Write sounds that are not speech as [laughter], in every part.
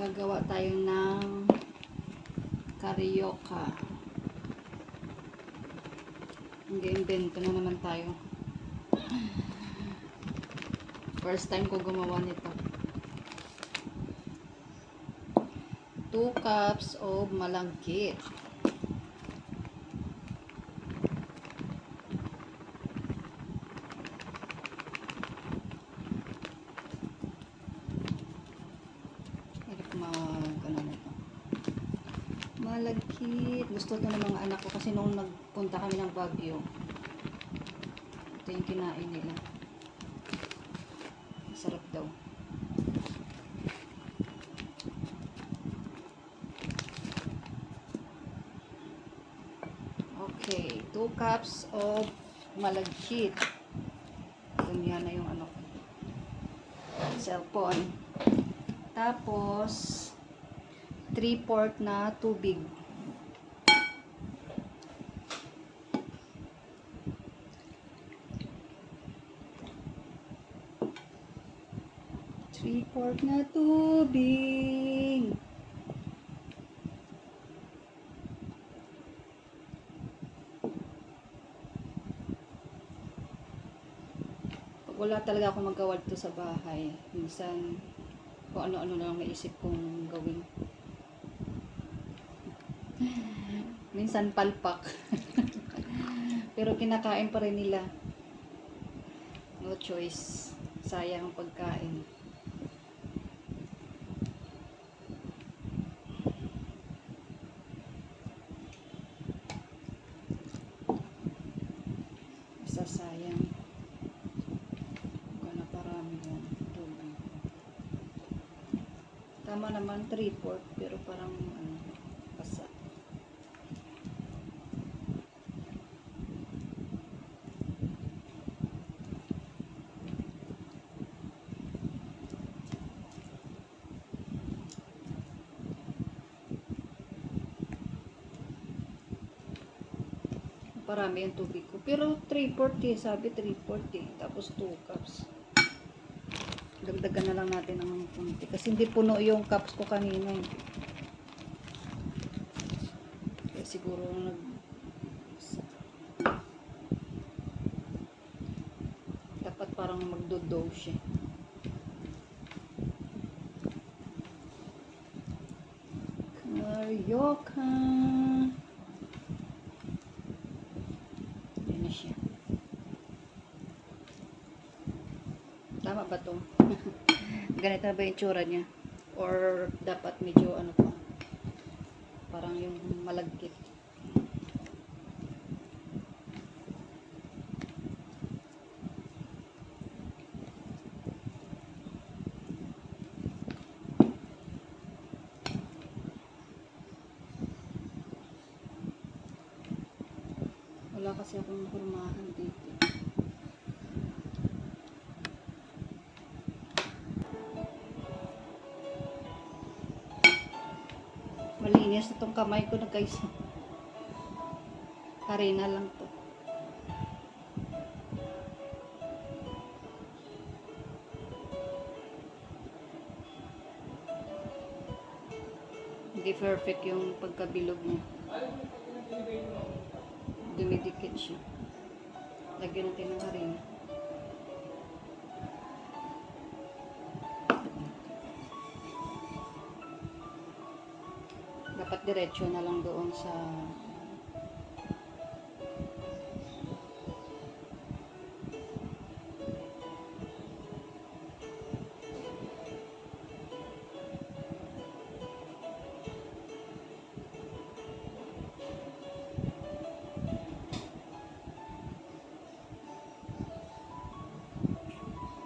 gagawa tayo ng karyoka. Mag-invento na naman tayo. First time ko gumawa nito. 2 cups of malangkit. Mag, ano nito. Malagkit. Gusto to ng mga anak ko kasi nung nagpunta kami ng Baguio, ito yung kinain nila. Sarap daw. Okay, 2 cups of malagkit. Ganyan na yung ano. Cellphone. Tapos, 3 quart na tubig. Quart na tubig. Pag wala talaga ako magawa dito sa bahay, minsan kung ano-ano na lang naisip kong gawin. [sighs] Minsan palpak. [laughs] Pero kinakain pa rin nila. No choice. Sayang ang pagkain. Sasayang. Kung na parami yung tubig. Tama naman 3-4 pero parang ano, pasa. Parami yung tubig ko. Pero 340, sabi 340. Tapos 2 cups. Dagdagan na lang natin ng kunti. Kasi hindi puno yung cups ko kanina. Eh. Kaya siguro nag... Dapat parang magdo-dough siya. Karyoka. Yan na siya. Tama ba to? [laughs] Ganito na ba yung tsura niya? Or dapat medyo ano pa? Parang yung malagkit. Wala kasi akong hurmahan dito. Malinis na tong kamay ko na guys. Karina lang to. Hindi perfect yung pagkabilog niya. Dumidikit siya. Lagyan natin ng harina. Diretso na lang doon sa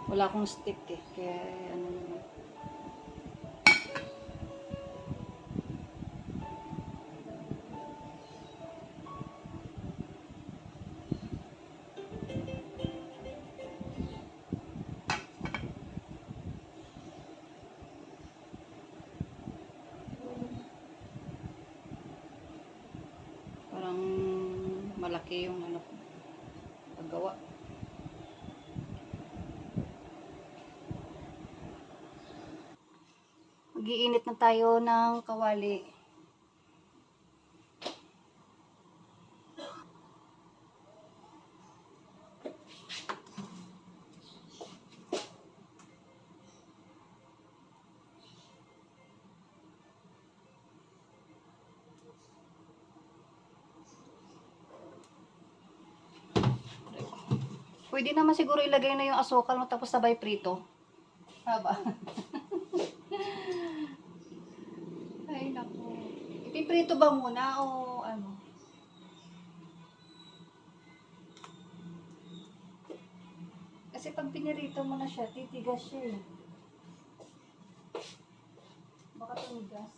wala akong stick eh. Kaya malaki yung ano. Paggawa. Mag-iinit na tayo ng kawali. Pwede naman siguro ilagay na yung asukal mo tapos sabay prito. Haba. [laughs] Ay, naku. Ipiprito ba muna o ano? Kasi pag pinirito mo na siya, titigas siya eh. Baka tumigas.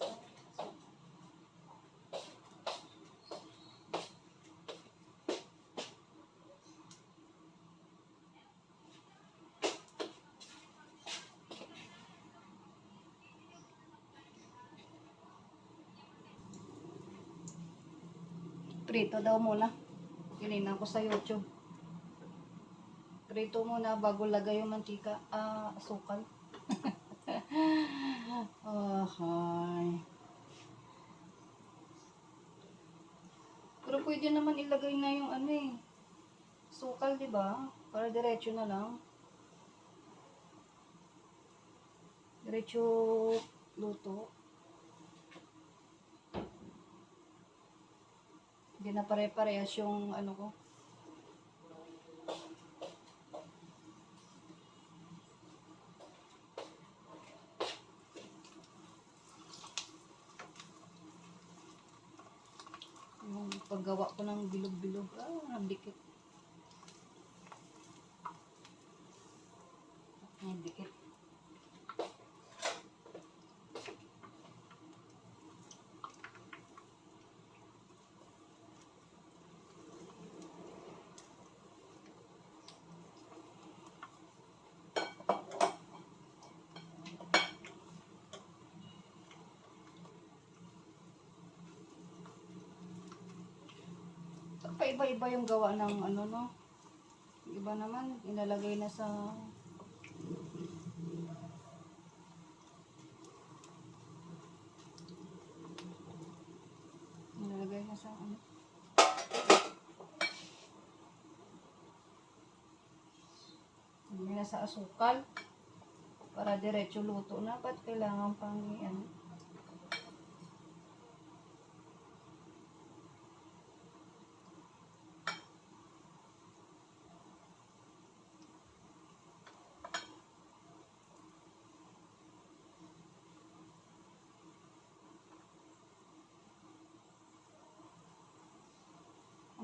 Prito daw muna. Kinina ko sa YouTube. Prito muna bago lagay yung mantika. Ah, asukal. [laughs] ah, hi. Pero pwede naman ilagay na yung ano eh. Sukal, di ba? Para diretso na lang. Diretso luto. Hindi na pare-parehas yung ano ko. Yung paggawa ko ng bilog-bilog. Ah, nandikit. Nandikit. Paiba-iba yung gawa ng ano no. Iba naman, inalagay na sa inalagay na sa ano. Hindi na sa asukal. Para diretso luto na. Ba't kailangan pang ano?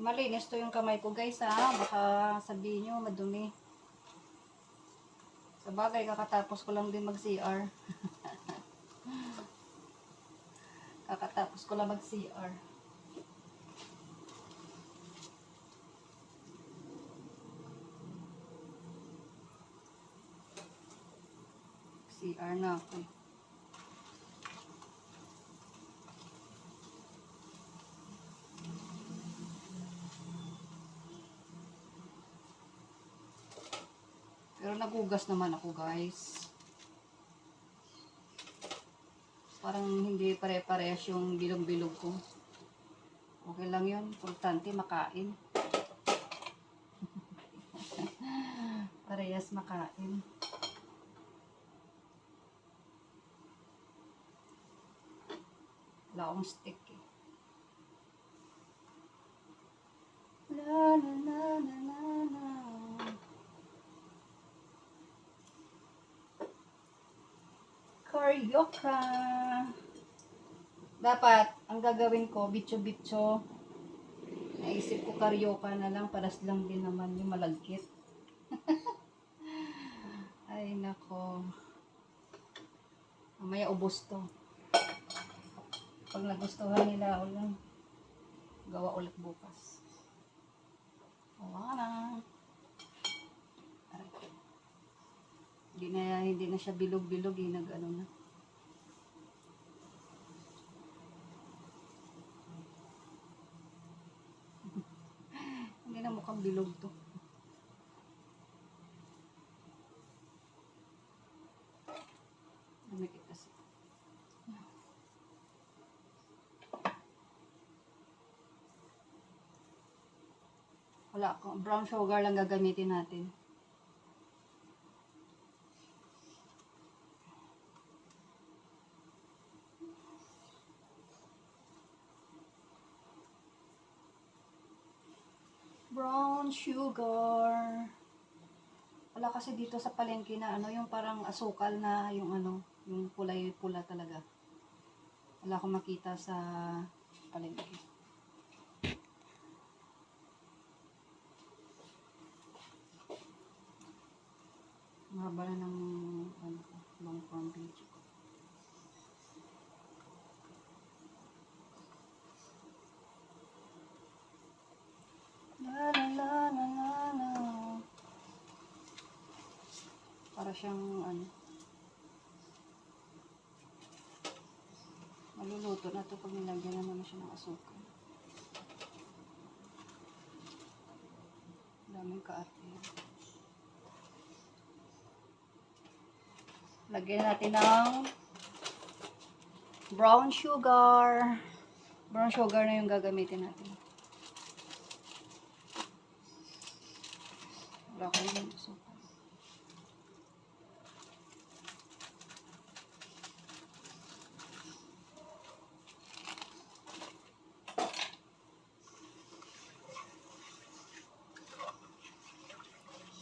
Malinis to yung kamay ko guys ha. Baka sabihin nyo madumi. Sa bagay, kakatapos ko lang din mag-CR. [laughs] kakatapos ko lang mag-CR. CR na ako. eh. Pero nagugas naman ako, guys. Parang hindi pare-parehas yung bilog-bilog ko. Okay lang yun. Importante makain. [laughs] Parehas makain. Wala akong stick eh. Karyoka. Dapat, ang gagawin ko, bitso-bitso. Naisip ko karyoka na lang, paras lang din naman yung malagkit. [laughs] Ay, nako. Mamaya ubos to. Pag nagustuhan nila, ulang gawa ulit bukas. Wala na. Hindi na, hindi na siya bilog-bilog eh, nag ano na. Mukhang bilog to. Ano Namikit kasi. Wala, brown sugar lang gagamitin natin. Sugar. Wala kasi dito sa palengke na ano, yung parang asukal na yung ano, yung kulay pula talaga. Wala akong makita sa palengke. Mahaba na ng ano, long form video Para siyang ano. Maluluto na to pag nilagyan naman na siya ng asukal. Daming kaarte. Lagyan natin ng brown sugar. Brown sugar na yung gagamitin natin. Wala ko yung asukal.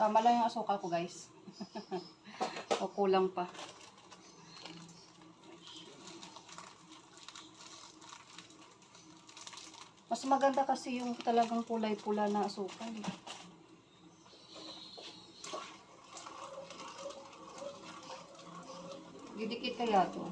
Tama lang yung asukal ko, guys. [laughs] o kulang pa. Mas maganda kasi yung talagang kulay pula na asukal. eh. Kaya to.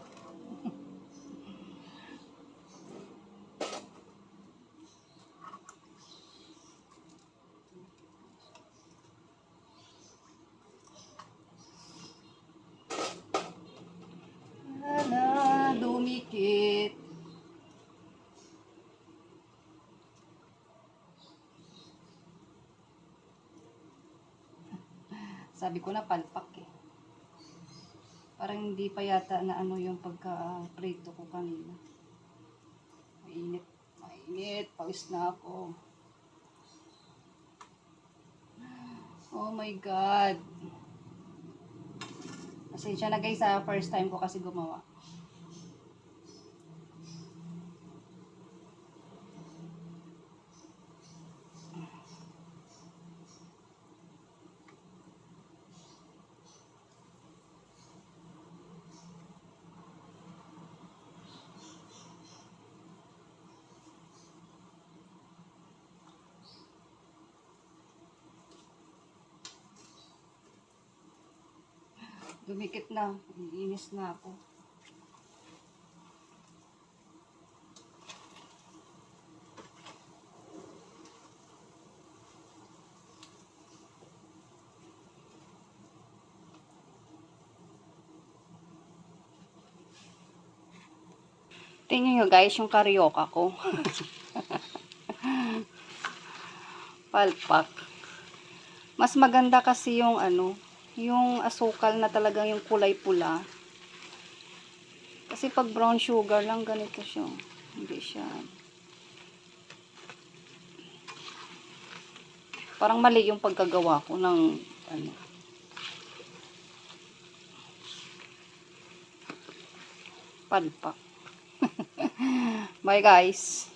Hala, dumikit. Sabi ko na palpak eh. Parang hindi pa yata na ano yung pagka-prito ko kanina. Mainit. Mainit. Pawis na ako. Oh my God. Pasensya na guys sa first time ko kasi gumawa. Dumikit na. Iinis na ako. Tingnan nyo guys, yung karyoka ko. [laughs] Palpak. Mas maganda kasi yung ano, yung asukal na talagang yung kulay pula. Kasi pag brown sugar lang, ganito siya. Hindi siya. Parang mali yung pagkagawa ko ng ano. Palpak. [laughs] Bye guys.